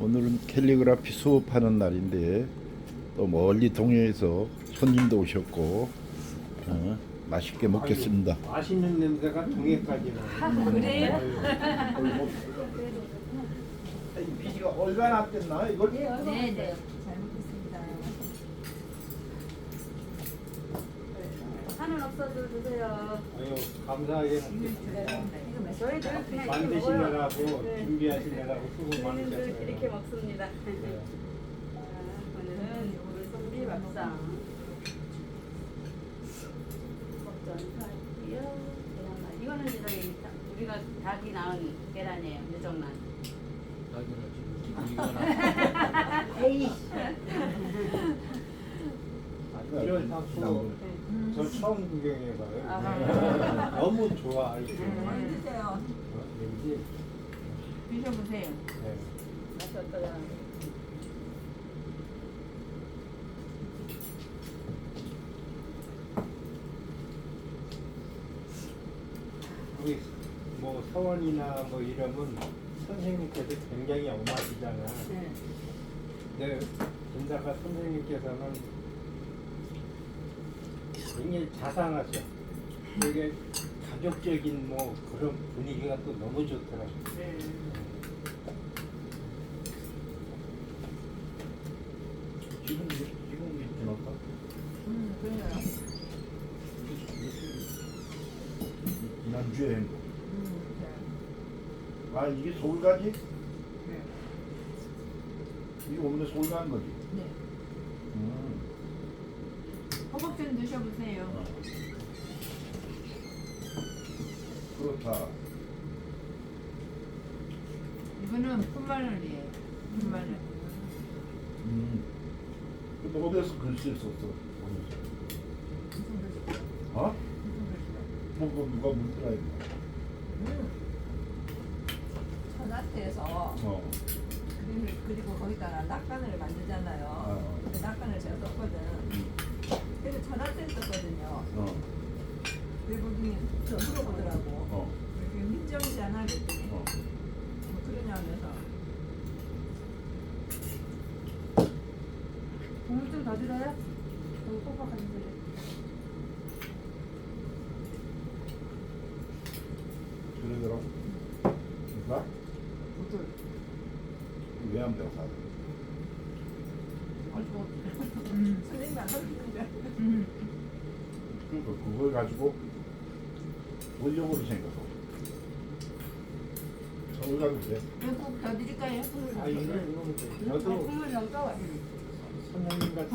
오늘은 캘리그라피 수업하는 날인데 또 멀리 동해에서 손님도 오셨고 어, 맛있게 먹겠습니다. 아유, 맛있는 냄새가 동해까지 나요. 그래요? 비가 얼마나 됐나 이걸? 네네. 잘 먹겠습니다. 한은 없어도 드세요. 아유 감사하게. 저희들 그냥 이렇게 먹어요. 만드시느라고 네. 준비하시느라고 수고 많으셨어요. 이렇게 먹습니다. 네. 자, 오늘은 물송비 밥상. 먹전하고요. 계란말. 이거는 다- 우리가 닭이 낳은 계란이에요. 유정란. 에이. 이런 상수 저 처음 구경해봐요. 아하. 너무 좋아. 음. 드세요. 어, 왠지 드셔보세요. 네. 맛이 어떠냐? 우리 뭐 서원이나 뭐 이러면 선생님께서 굉장히 엄하시잖아. 네. 네, 김다가 선생님께서는 굉장히 자상하셔. 되게 가족적인 뭐 그런 분위기가 또 너무 좋더라고. 네. 지금 지금 이렇게 넣을까? 음, 그래요. 지난주에. 음, 네. 아 이게 서울 가지? 네. 이게 오늘 서울 가는 거지? 네. 음. 허벅 좀 드셔보세요. 어. 그렇다. 이거는 푼마늘이에요. 푼마늘. 음. 근데 어디서 글씨 썼어? 어디서? 어? 뭐, 뭐 누가 있나? 음. 천하태에서 어. 그림을 그리고 거기다가 낙관을 만들잖아요. 어. 그. 썼거든요. 어. 외국인이 저 물어보더라고. 어. 여기 민정이잖아 그랬더니 어. 뭐 그러냐 하면서 국물 좀더 드려요? 너무 뻑뻑하게 드려. 그러더라고. 누가? 부들. 왜안 배워 사는? 아이고. 음. 선생님 안 가르치는데. 음. 그러니까 그걸 가지고 원력으로 생각하고. 가도 돼. 꼭더 드릴까요? 아, 이거 이거 저도 국물 떠. 선생님 같은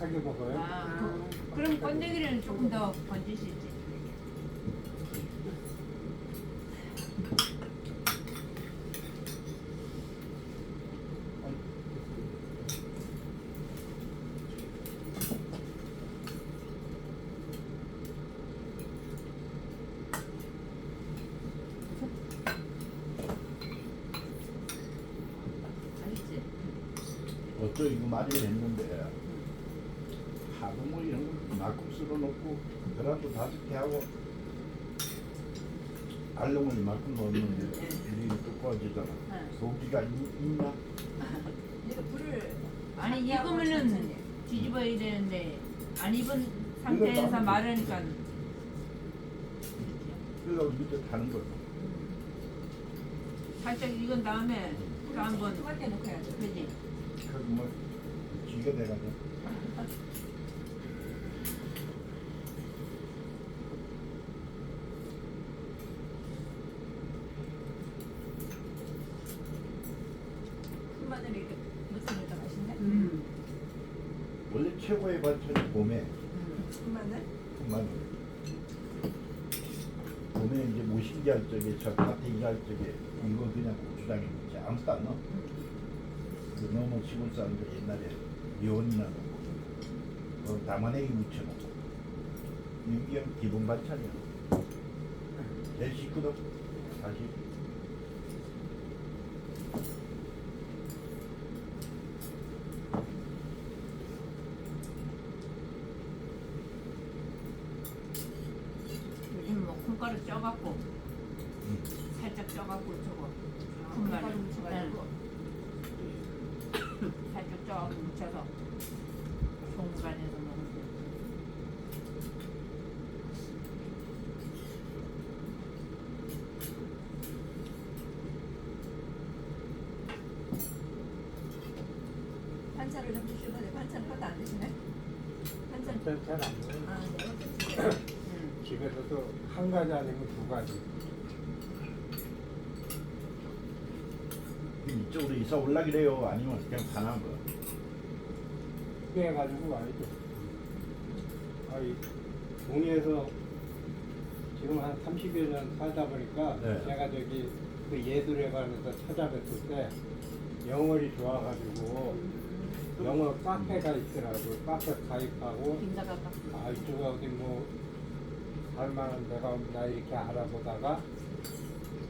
하게 먹어요. 아, 그, 그럼 번데기를 조금 더 건지시지. 어쩌 이거 많이 했는데 하도 뭐 이런 거 막국수로 넣고 계란도 다섯 개 하고 알롱을 이만큼 넣었는데 이게 두꺼워지잖아. 네. 고기가 있- 있나? 이거 불을 아니 네. 익으면은 뒤집어야 되는데 안 익은 상태에서 마르니까 그래서 밑에 타는 거야. 살짝 익은 다음에 또 한번 해야죠. 그지? 그뭐 쥐가 돼가지고. 이렇게 맛있네. 음. 원래 최고의 반찬이 봄에 푼마늘? 마늘. 봄에 이제 모신기 할 적에 저 밭에 일할 적에 이거 그냥 고추장에 넣지 아무것도 안 넣어. 그 너무 시골 사람들 옛날에 미원이나 넣고 어, 담아내기 묻혀놓고 이게 기본 반찬이야. 제일 식구도 사실. 요즘 뭐 콩가루 쪄갖고 음. 살짝 쪄갖고 저거 아. 콩가루 묻혀가지고. 응. 막 묻혀서 공간에서 거. 반찬을 좀 드시는데 반찬 하나도 안 드시네? 반찬 잘안 먹어요. 아, 네. 응. 집에서도 한 가지 아니면 두 가지. 그럼 이쪽으로 이사 올라기래요? 아니면 그냥 가난 거야? 해가지고 와야죠. 아 이 동해에서 지금 한 30여 년 살다 보니까 네. 제가 저기 그 예술회관에서 찾아뵀을 때 영월이 좋아가지고 영어 카페가 있더라고. 카페 가입하고 딱아 이쪽에 어디 뭐 살만한 데가 없나 이렇게 알아보다가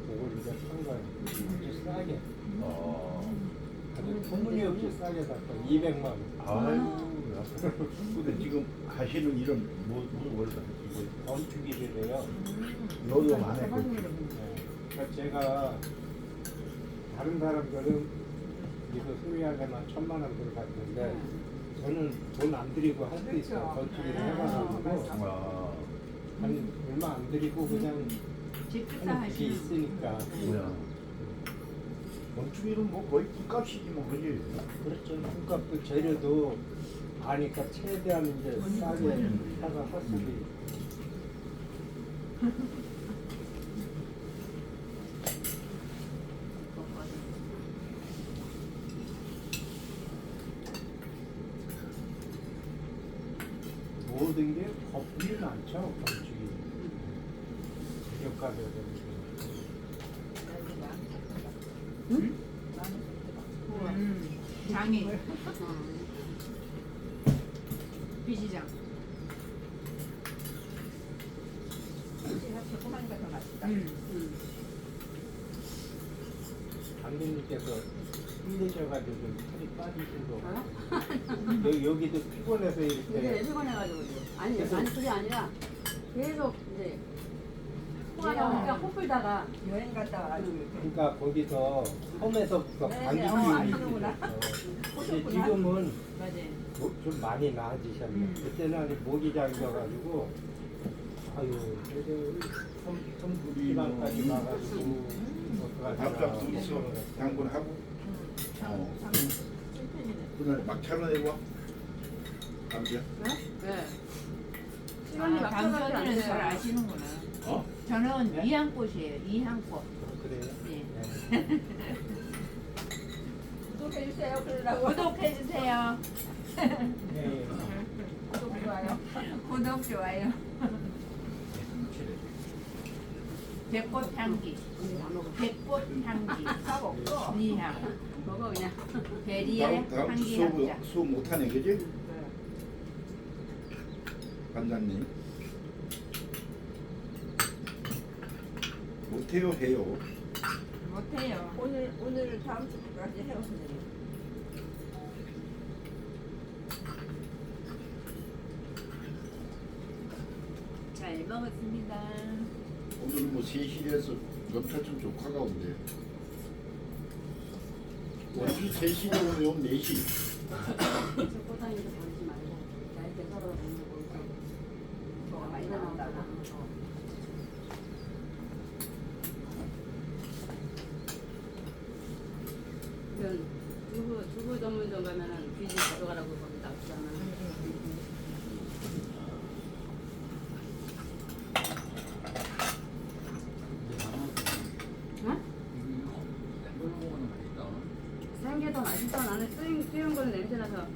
그걸 이제 산 거예요. 아주 싸게. 어. 아주 터무니없이 싸게 샀어. 200만 원. 야. 근데 지금 하시는 일은 뭐, 뭐 원래 이거 건축일을 해요. 여유 많네. 네. 그러니까 제가 다른 사람들은 이거 수리하려면 천만 원 들어갔는데 저는 돈 안 들이고 할 수 있어요. 그렇죠. 건축 일을 네. 해가지고 아, 한 얼마 안 들이고 그냥 집 하는 그게 투자하시는 있으니까 뭐야. 건축일은 뭐 거의 값이지 뭐 그지? 그렇죠. 돈값도 재료도 아니까 최대한 이제 싸게 사서 샀으니 모든 게 거품이 많죠. 건축이 가격가격은 음. 장이 비시장. 씨가 조그마니까 더 맛있다. 음. 당근님께서 힘드셔가지고 좀 살이 빠지신 거. 여기, 여기도 피곤해서 이게 이렇게 애들관해가지고 아니 계속- 아니 그게 아니라 계속 이제 코 풀다가 여행 갔다 와가지고. 그러니까 거기서 섬에서부터 네, 네, 어, 기운이 아시는구나. 오셨구나. 지금은 맞아요. 뭐- 좀 많이 나아지셨네. 음. 그때는 목이 잠겨가지고 아유 그래도 섬, 섬부리만까지 가가지고 밥값 둘이서 당근하고 참, 어. 참 찐팬이네. 그날 막차로 내고 와. 감자. 네. 시간이 아, 막혀가지고 안 당선인은 잘 돼요. 아시는구나. 어? 저는 네? 이항꽃이에요. 이항꽃. 그래요. 예. 네. 구독해주세요. 그러려고. 구독해주세요. 네. 구독, 좋아요. 구독 좋아요. 백꽃 향기. 백꽃 향기. 밥 없어. 이향. 먹어 그냥. 베리의 향기 향자. 수업 못하네 그지? 네. 반장님. 못해요 해요. 못해요. 오늘, 오늘 다음 주까지 해요, 선생님. 잘 먹었습니다. 오늘은 뭐 3시에서 연차점 조카가 온대. 원주 3시에 오면 4시. 저 꼬다니도 버리지 말고 얇게 썰어 놓는 거 많이 나온다고. 어. 이런 두부 가면은 거기 나오잖아. 응? 생게 더 맛있어. 나는 쓰인 쓰인 거는 냄새 나서